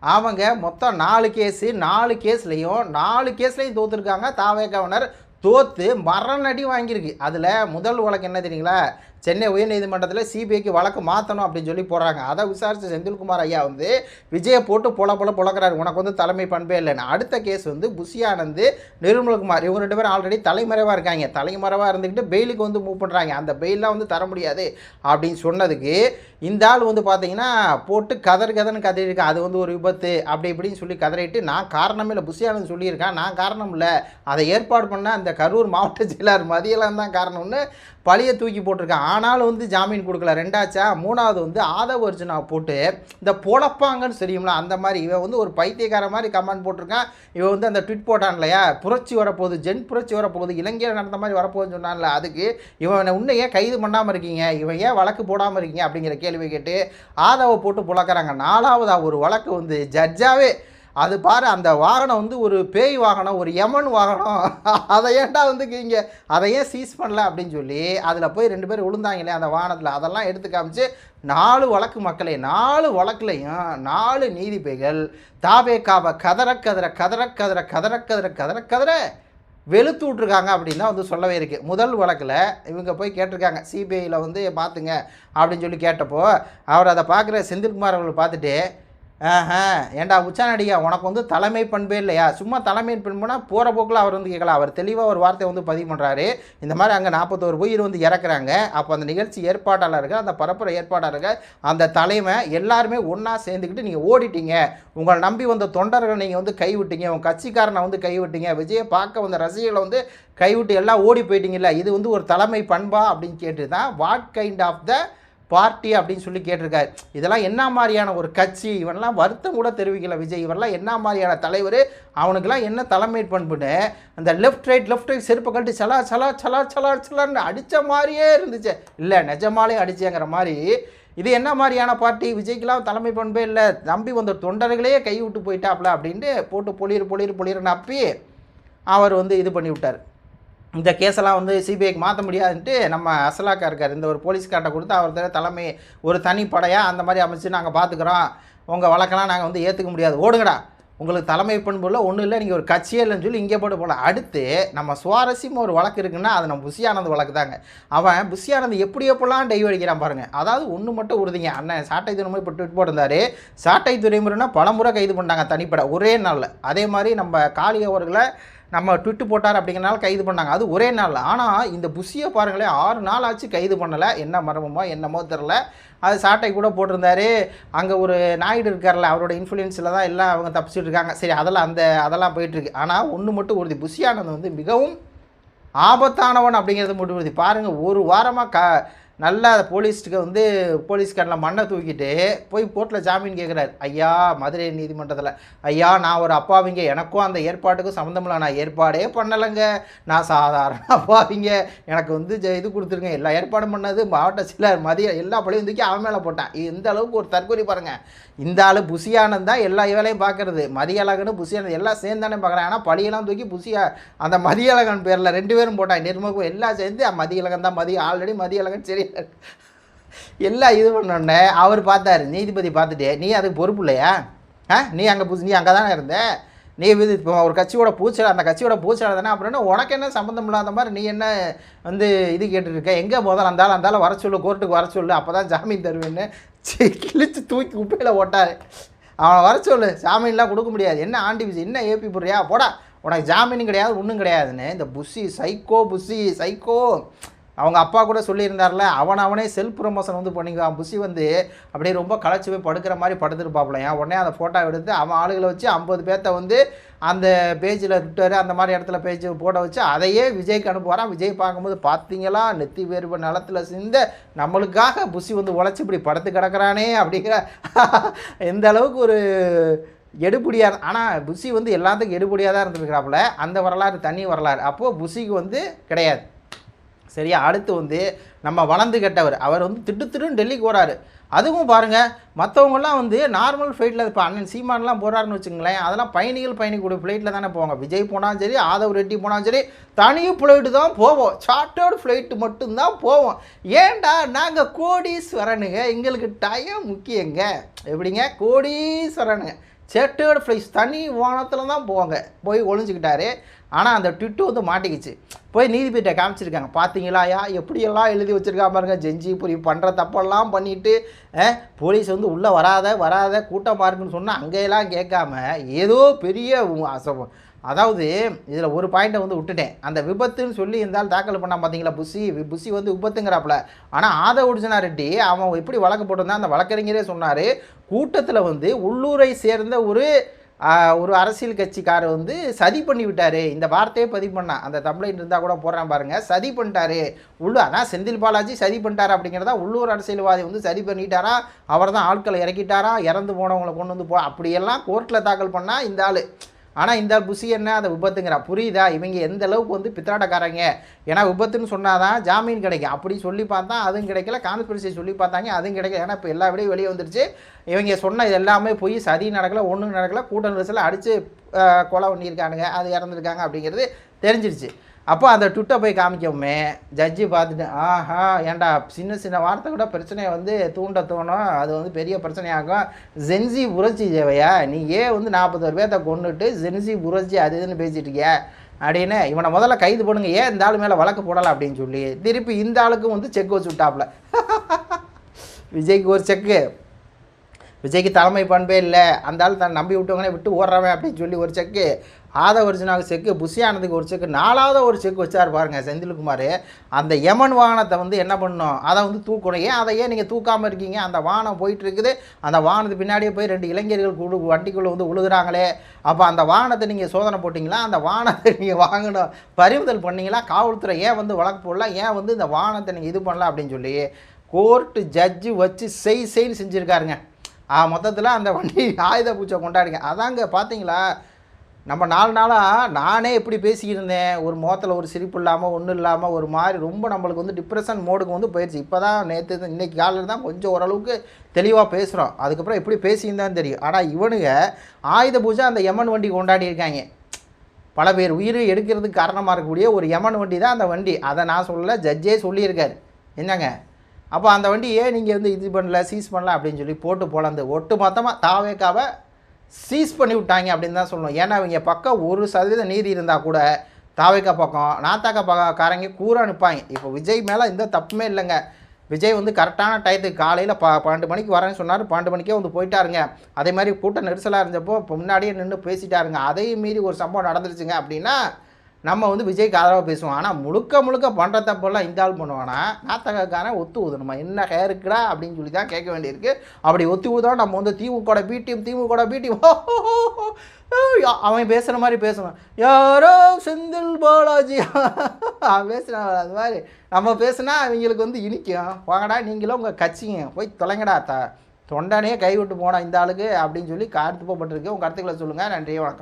அவங்க மொத்தம் நாலு கேஸு நாலு கேஸ்லேயும் நாலு கேஸ்லேயும் தோற்றுருக்காங்க தாவே கவர்னர் தோற்று மரணடி வாங்கியிருக்கு. அதில் முதல் வழக்கு என்ன தெரியுங்களா? சென்னை உயர்நீதிமன்றத்தில் சிபிஐக்கு வழக்கு மாற்றணும் அப்படின்னு சொல்லி போடுறாங்க. அதை விசாரித்த செந்தில்குமார் ஐயா வந்து விஜயை போட்டு பொல பொல பொழக்கிறாரு உனக்கு வந்து தலைமை பண்பே இல்லைன்னு. அடுத்த கேஸ் வந்து புஷி நிர்மல்குமார். இவங்க ரெண்டு பேரும் ஆல்ரெடி தலைமறைவாக இருக்காங்க. தலைமறைவாக இருந்துக்கிட்டு பெயிலுக்கு வந்து மூவ் பண்ணுறாங்க அந்த பெயிலாம் வந்து தர முடியாது அப்படின்னு சொன்னதுக்கு இந்த ஆள் வந்து பார்த்தீங்கன்னா போட்டு கதறு கதன்னு கதறியிருக்கேன் அது வந்து ஒரு விபத்து அப்படி இப்படின்னு சொல்லி கதறிட்டு நான் காரணமே இல்லை. புஷியானந்த் சொல்லியிருக்கேன். சொல்லியிருக்கான் நான் காரணம் இல்லை. அதை ஏற்பாடு பண்ண அந்த கரூர் மாவட்ட செயலாளர் மதியெல்லாம் தான் காரணம்னு பழியை தூக்கி போட்டிருக்கான். ஆனாலும் வந்து ஜாமீன் கொடுக்கல ரெண்டாச்சா? மூணாவது வந்து ஆதவ அர்ஜுனா போட்டு இந்த பொழப்பாங்கன்னு தெரியும்ல அந்த மாதிரி இவன் வந்து ஒரு பைத்தியக்கார மாதிரி கமெண்ட் போட்டிருக்கான். இவன் வந்து அந்த ட்விட் போட்டான் இல்லையா? புரட்சி வரப்போகுது ஜென் புரட்சி வரப்போகுது இலங்கையில் நடந்த மாதிரி வரப்போகுதுன்னு சொன்னான்ல அதுக்கு இவனை இன்னும் ஏன் கைது பண்ணாமல் இருக்கீங்க? இவன் ஏன் வழக்கு போடாமல் இருக்கீங்க? அப்படிங்கிற கேள்வி கேட்டு ஆதவை போட்டு புழக்கிறாங்க நாலாவதாக ஒரு வழக்கு வந்து ஜட்ஜாவே அது பாரு அந்த வாகனம் வந்து ஒரு பேய் வாகனம் ஒரு யமன் வாகனம். அதை ஏன்டா வந்து இங்கே அதை ஏன் சீஸ் பண்ணல அப்படின்னு சொல்லி அதில் போய் ரெண்டு பேர் விழுந்தாங்களே அந்த வாகனத்தில். அதெல்லாம் எடுத்து காமிச்சு நாலு வழக்கு மக்களே நாலு வழக்குலையும் நாலு நீதிபதிகள் தாபேக்காவை கதற கதற கதற கதற கதற கதற கதற கதற வெளுத்து விட்ருக்காங்க அப்படின்னு தான் வந்து சொல்லவே இருக்குது முதல் வழக்கில் இவங்க போய் கேட்டிருக்காங்க சிபிஐயில் வந்து பார்த்துங்க அப்படின்னு சொல்லி கேட்டப்போ அவர் அதை பார்க்குற செந்தில்குமார் அவர்கள் பார்த்துட்டு ஆஹா ஏண்டா உச்சானடியா? உனக்கு வந்து தலைமை பண்பே இல்லையா? சும்மா தலைமை பண்புனா போகிற போக்கில் அவர் வந்து கேட்கலாம். அவர் தெளிவாக ஒரு வார்த்தை வந்து பதிவு பண்ணுறாரு இந்த மாதிரி அங்கே நாற்பத்தோரு உயிர் வந்து இறக்குறாங்க. அப்போ அந்த நிகழ்ச்சி ஏற்பாட்டாளர்கள் அந்த பரப்புரை ஏற்பாட்டாளர்கள் அந்த தலைமை எல்லாருமே ஒன்றா சேர்ந்துக்கிட்டு நீங்கள் ஓடிட்டீங்க. உங்களை நம்பி வந்த தொண்டர்களை நீங்கள் வந்து கைவிட்டீங்க. உங்கள் கட்சிக்காரனை வந்து கைவிட்டீங்க. விஜயை பார்க்க வந்த ரசிகர்களை வந்து கைவிட்டு எல்லாம் ஓடி போயிட்டீங்கல்ல. இது வந்து ஒரு தலைமை பண்பா அப்படின்னு கேட்டு தான் what kind of the party அப்படின்னு சொல்லி கேட்டிருக்காரு. இதெல்லாம் என்ன மாதிரியான ஒரு கட்சி? இவன்லாம் வருத்தம் கூட தெரிவிக்கல விஜய். இவரெல்லாம் என்ன மாதிரியான தலைவர்? அவனுக்கெல்லாம் என்ன தலைமை பண்புன்னு அந்த லெஃப்ட் ரைட் லெஃப்ட் ரைட் செருப்பை கட்டி சலா சலா சலா சலா சலான்னு அடித்த மாதிரியே இருந்துச்சு. இல்லை நிஜமாலே அடிச்சேங்கிற மாதிரி. இது என்ன மாதிரியான பார்ட்டி? விஜய்க்கெல்லாம் தலைமை பண்பே இல்லை. நம்பி வந்த தொண்டர்களே கை விட்டு போயிட்டாப்ல அப்படின்ட்டு போட்டு பொளிர் பொளிர் பொளிர்னு அப்பி அவர் வந்து இது பண்ணி விட்டார் இந்த கேஸெல்லாம் வந்து சிபிஐக்கு மாற்ற முடியாதுன்ட்டு நம்ம அசலாக்கா இருக்கார். இந்த ஒரு போலீஸ்கார்ட்ட கொடுத்து அவர் தலைமை ஒரு தனி படையாக அந்த மாதிரி அமைச்சு நாங்கள் பார்த்துக்குறோம் உங்கள் வழக்கெல்லாம் நாங்கள் வந்து ஏற்றுக்க முடியாது. ஓடுங்கடா. உங்களுக்கு தலைமை பண்புல ஒன்றும் இல்லை. நீங்கள் ஒரு கட்சியே இல்லைன்னு சொல்லி இங்கே போட்டு போகலாம் அடுத்து நம்ம சுவாரஸ்யமாக ஒரு வழக்கு இருக்குன்னா அது நம்ம புஷியானந்த் வழக்கு தாங்க. அவன் புஷியானந்த் எப்படி எப்படிலாம் டைவ் அடிக்கிறான் பாருங்கள் அதாவது ஒன்று மட்டும் உறுதிங்க. அண்ணன் சாட்டை துறைமுறை இப்போ ட்விட் போட்டிருந்தாரு சாட்டை துறைமுறைனா பல முறை கைது பண்ணாங்க தனிப்பட. ஒரே நாளில். அதே மாதிரி நம்ம காளி அவர்களை நம்ம ட்விட்டு போட்டார் அப்படிங்கிறனால கைது பண்ணாங்க. அது ஒரே நாளில். ஆனால் இந்த புஷியை பாருங்களேன் ஆறு நாள் ஆச்சு கைது பண்ணலை. என்ன மர்மமோ என்னமோ தெரில அது சாட்டை கூட போட்டிருந்தாரு. அங்கே ஒரு நாயுடு இருக்கார்ல அவரோட இன்ஃப்ளூயன்ஸில் தான் எல்லாம் அவங்க தப்பிச்சுட்டு இருக்காங்க. சரி அதெல்லாம் அந்த அதெல்லாம் போயிட்டுருக்கு ஆனால் ஒன்று மட்டும் உறுதி. புஷியானது வந்து மிகவும் ஆபத்தானவன் அப்படிங்கிறது மட்டும் உறுதி. பாருங்கள் ஒரு வாரமாக க நல்லா போலீஸ்க்கு வந்து போலீஸ்காரில் மண்ணை தூக்கிட்டு போய் கோர்ட்டில் ஜாமீன் கேட்குறாரு ஐயா மதுரை நீதிமன்றத்தில். ஐயா நான் ஒரு அப்பாவிங்க. எனக்கும் அந்த ஏற்பாட்டுக்கும் சம்மந்தமில்ல நான் ஏற்பாடே பண்ணலைங்க. நான் சாதாரண அப்பாவிங்க. எனக்கு வந்து இது கொடுத்துருங்க. எல்லா ஏற்பாடும் பண்ணது. மாவட்ட சிலர் மதிய எல்லா பழையும் தூக்கி அவன் மேலே போட்டான். இந்த அளவுக்கு ஒரு தற்கொலை பாருங்கள் இந்த ஆள் புசியானந்த் தான் எல்லா வேலையும் பார்க்கறது மதியழகனும் புசியானது எல்லாம் சேர்ந்தானே பார்க்குறேன் ஆனால் படியெல்லாம் தூக்கி புசியா அந்த மதியழகன் பேரில் ரெண்டு பேரும் போட்டான் நிர்மகம் எல்லாம் சேர்ந்து மதியழகன் தான். மதிய ஆல்ரெடி மதியழகன் சரி எல்லாம் இது பண்ணோடனே அவர் பார்த்தாரு நீதிபதி பார்த்துட்டு நீ அதுக்கு பொறுப்பு இல்லையா? ஆ? நீ அங்கே புதுசு நீ அங்கே தானே இருந்த? நீ இது இப்போ ஒரு கட்சியோட பூச்சல் அந்த கட்சியோட பூச்சல் தானே அப்புறம் என்ன? உனக்கு என்ன சம்மந்தம் இல்லாத மாதிரி நீ என்ன வந்து இது கேட்டுருக்க? எங்கே முதல்ல அந்தாலும் அந்தாலும் வர சொல்லு கோர்ட்டுக்கு வர சொல்லு அப்போ தான் ஜாமீன் தருவேன்னு சரி, கிழிச்சு தூக்கி குப்பையில் ஓட்டார் அவனை வர சொல்லு ஜாமீன்லாம் கொடுக்க முடியாது. என்ன ஆண்டி பிசி என்ன ஏபி போடுறியா? போடா. உனக்கு ஜாமீனும் கிடையாது ஒன்றும் கிடையாதுன்னு. இந்த புஷி சைக்கோ புஷி சைக்கோ அவங்க அப்பா கூட சொல்லியிருந்தார்ல அவன் அவனே செல்ஃப் ப்ரொமோஷன் வந்து பண்ணிக்குவான். புஷி வந்து அப்படியே ரொம்ப களைச்சி போய் படுக்கிற மாதிரி படுத்துருப்பாப்புலையா உடனே அந்த ஃபோட்டோ எடுத்து அவன் ஆளுகளை வச்சு ஐம்பது பேர்த்த வந்து அந்த பேஜில் ட்விட்டர் அந்த மாதிரி இடத்துல பேஜ் போட வச்சு அதையே விஜய்க்கு அனுப்புவாரான் விஜய் பார்க்கும்போது பார்த்தீங்களா நெத்தி வேர்வை நிலத்தில் சிந்த நம்மளுக்காக புஷி வந்து உழைச்சி இப்படி படுத்து கிடக்குறானே அப்படிங்கிற எந்த அளவுக்கு ஒரு எடுபடியாக ஆனால் புஷி வந்து எல்லாத்துக்கும் எடுபடியாக தான் இருந்திருக்கிறாப்புல. அந்த வரலாறு தனி வரலாறு. அப்போது புஷிக்கு வந்து கிடையாது. சரியா? அடுத்து வந்து நம்ம வளர்ந்து கெட்டவர். அவர் வந்து திட்டு திட்டுன்னு டெல்லிக்கு போகிறாரு அதுவும் பாருங்கள் மற்றவங்கலாம் வந்து நார்மல் ஃப்ளைட்டில் இப்போ அண்ணன் சீமான்லாம் போகிறாருன்னு வச்சுங்களேன் அதெல்லாம் பயணிகள் பயணிக்கூடிய ஃப்ளைட்டில் தானே போவாங்க. விஜய் போனாலும் சரி ஆதவ் ரெட்டி போனாலும் சரி தனி ஃப்ளைட்டு தான் போவோம். சார்ட்டர்டு ஃப்ளைட்டு மட்டும்தான் போவோம். ஏன்டா நாங்கள் கோடீஸ்வரனுங்க? எங்களுக்கு டயம் முக்கியங்க. எப்படிங்க? கோடீஸ்வரனுங்க. சேட்டர்டு ஃப்ளைஸ் தனி வானத்தில் தான் போவாங்க. போய் ஒழிஞ்சிக்கிட்டாரு ஆனால் அந்த ட்விட்டு வந்து மாட்டிக்கிச்சு. போய் நீதிபதிட்ட காமிச்சிருக்காங்க. பார்த்தீங்களா யா எப்படியெல்லாம் எழுதி வச்சிருக்கா பாருங்க ஜெஞ்சி புரி பண்ணுற தப்பெல்லாம் பண்ணிவிட்டு போலீஸ் வந்து உள்ளே வராத வராத கூட்டமாக இருக்குன்னு சொன்னால் அங்கேயெல்லாம் கேட்காம ஏதோ பெரிய உ- அதாவது இதில் ஒரு பாயிண்ட்டை வந்து விட்டுட்டேன். அந்த விபத்துன்னு சொல்லி இருந்தால் தாக்கல் பண்ணால் பார்த்தீங்களா புஷி? வி- புஷி வந்து விபத்துங்கிறாப்புல. ஆனால் ஆதவ உர்ஜனா ரெட்டி அவன் எப்படி வழக்கு போட்டிருந்தான் அந்த வழக்கறிஞரே சொன்னார் கூட்டத்தில் வந்து உள்ளூரை சேர்ந்த ஒரு ஒரு அரசியல் கட்சிக்காரர் வந்து சதி பண்ணி விட்டார். இந்த வார்த்தையே பதிவு பண்ணான் அந்த தமிழில் இருந்தால் கூட போடுறான் பாருங்க. சதி பண்ணிட்டாரு. உள்ளூர் ஆனால் செந்தில் பாலாஜி சதி பண்ணிட்டாரு அப்படிங்கிறதா உள்ளூர் அரசியல்வாதி வந்து சதி பண்ணிட்டாரா? அவர் தான் ஆட்களை இறக்கிட்டாரா? இறந்து போனவங்களை கொண்டு வந்து போ அப்படியெல்லாம் கோர்ட்டில் தாக்கல் பண்ணால் இந்த ஆள். ஆனால் இந்த புசி என்ன? அதை விபத்துங்கிறா. புரியுதா? இவங்க எந்த அளவுக்கு வந்து பித்தாட்டக்காரங்க ஏன்னா விபத்துன்னு சொன்னாதான் ஜாமீன் கிடைக்கும். அப்படி சொல்லி பார்த்தா அதுவும் கிடைக்கல. கான்ஸ்பிரசி சொல்லி பார்த்தாங்க அதுவும் கிடைக்கல. ஏன்னா இப்போ எல்லா விடையும் வெளியே வந்துருச்சு. இவங்க சொன்ன இது எல்லாமே போய் சதி நடக்கல ஒன்றும் நடக்கல. கூட்ட நெரிசலில் அடித்து கொலை பண்ணியிருக்கானுங்க. அது இறந்துருக்காங்க அப்படிங்கிறது தெரிஞ்சிருச்சு. அப்போ அந்த ட்விட்டை போய் காமிக்கவுமே ஜட்ஜி பார்த்துட்டு ஆஹா ஏன்டா சின்ன சின்ன வார்த்தை கூட பிரச்சனையை வந்து தூண்ட தோணும். அது வந்து பெரிய பிரச்சனையாகும் ஜென்சி புரட்சி தேவையா நீ ஏன் வந்து நாற்பத்தோரு பேர்த்த கொண்டுட்டு ஜென்சி புரட்சி அது இதுன்னு பேசிட்டு இருக்கியா? அப்படின்னு இவனை முதல்ல கைது பண்ணுங்க. ஏன் இந்த ஆள் மேலே வழக்கு போடலாம் அப்படின்னு சொல்லி திருப்பி இந்த ஆளுக்கும் வந்து செக் வச்சு விட்டாப்புல விஜய்க்கு ஒரு செக்கு விஜய்க்கு தலைமை பண்பே இல்லை. அந்த ஆள் தான் நம்பி விட்டவங்களே விட்டு ஓடுறவன் அப்படின்னு சொல்லி ஒரு செக்கு ஆதவ ஒரிஜினாவுக்கு செக்கு புஷியானதுக்கு ஒரு செக்கு நாலாவது ஒரு செக் வச்சார் பாருங்கள் செந்தில்குமார். அந்த யமன் வாகனத்தை வந்து என்ன பண்ணணும் அதை வந்து தூக்கணும். ஏன் அதை ஏன் நீங்கள் தூக்காமல் இருக்கீங்க? அந்த வாகனம் போயிட்டுருக்குது. அந்த வாகனத்து பின்னாடியே போய் ரெண்டு இளைஞர்கள் குழு வண்டிக்குள்ளே வந்து உழுகுறாங்களே. அப்போ அந்த வாகனத்தை நீங்கள் சோதனை போட்டிங்களா? அந்த வாகனத்தை நீங்கள் வாங்கணும். பறிமுதல் பண்ணிங்களா? காவல்துறை ஏன் வந்து வழக்கு போடலாம் ஏன் வந்து இந்த வாகனத்தை நீங்கள் இது பண்ணலாம் அப்படின்னு சொல்லி கோர்ட்டு ஜட்ஜு வச்சு செய் செய்ன்னு செஞ்சுருக்காருங்க. மொத்தத்தில் அந்த வண்டி ஆயுத பூச்சை கொண்டாடுங்க. அதாங்க பார்த்தீங்களா நம்ம நாலு நாளாக நானே எப்படி பேசிக்கிட்டு இருந்தேன்? ஒரு முகத்தில் ஒரு சிரிப்பு இல்லாமல் ஒன்றும் இல்லாமல் ஒரு மாதிரி ரொம்ப நம்மளுக்கு வந்து டிப்ரெஷன் மோடுக்கு வந்து போயிடுச்சு இப்போ தான் நேற்று இன்றைக்கி காலையில் தான் கொஞ்சம் ஓரளவுக்கு தெளிவாக பேசுகிறோம் அதுக்கப்புறம் எப்படி பேசியிருந்தான்னு தெரியும். ஆனால் இவனுங்க ஆயுத பூஜை அந்த யமன் வண்டி கொண்டாடி இருக்காங்க. பல பேர் உயிர் எடுக்கிறதுக்கு காரணமாக இருக்கக்கூடிய ஒரு எமன் வண்டி தான் அந்த வண்டி. அதை நான் சொல்லலை ஜட்ஜே சொல்லியிருக்காரு. என்னங்க? அப்போ அந்த வண்டியே நீங்கள் வந்து இது பண்ணல சீஸ் பண்ணல அப்படின்னு சொல்லி போட்டு போலந்து ஒட்டு மொத்தமாக தாவேக்காவை சீஸ் பண்ணி விட்டாங்க அப்படின்னு தான் சொல்லணும். ஏன்னா அவங்க பக்கம் ஒரு சதவீதம் நீதி இருந்தால் கூட தாவேக்கா பக்கம் நாத்தாக்கா பக்கக்காரங்க கூற நிற்பாங்க இப்போ விஜய் மேலே எந்த தப்புமே இல்லைங்க. விஜய் வந்து கரெக்டான டயத்துக்கு காலையில் ப பன்னெண்டு மணிக்கு வரேன்னு சொன்னார். பன்னெண்டு மணிக்கே வந்து போயிட்டாருங்க. அதே மாதிரி கூட்டம் நெரிசலாக இருந்தப்போ முன்னாடியே நின்று பேசிட்டாருங்க. அதையும் மீறி ஒரு சம்பவம் நடந்துருச்சுங்க அப்படின்னா நம்ம வந்து விஜய்க்கு ஆதரவாக பேசுவோம். ஆனால் முழுக்க முழுக்க பண்ணுற தப்பெல்லாம் இந்த ஆள் பண்ணுவானா? நாத்தகக்காரன் ஒத்து ஊதணுமா? என்ன ஹேருக்குடா அப்படின்னு சொல்லி தான் கேட்க வேண்டியிருக்கு. அப்படி ஒத்து ஊதா நம்ம வந்து DMK B team DMK B அவன் பேசுகிற மாதிரி பேசணும். யாரோ செந்தில் பாலாஜி. அவன் பேசுகிறான் அது மாதிரி. நம்ம பேசுனா அவங்களுக்கு வந்து இனிக்கும். போங்கடா நீங்களும் உங்கள் கட்சிங்க. போய் தொலைங்கடா தா தொண்டனே கைவிட்டு போனா இந்த ஆளுக்கு அப்படின்னு சொல்லி கருத்து போப்பட்டிருக்கு உங்கள் கருத்துக்களை சொல்லுங்கள் நன்றி வணக்கம்.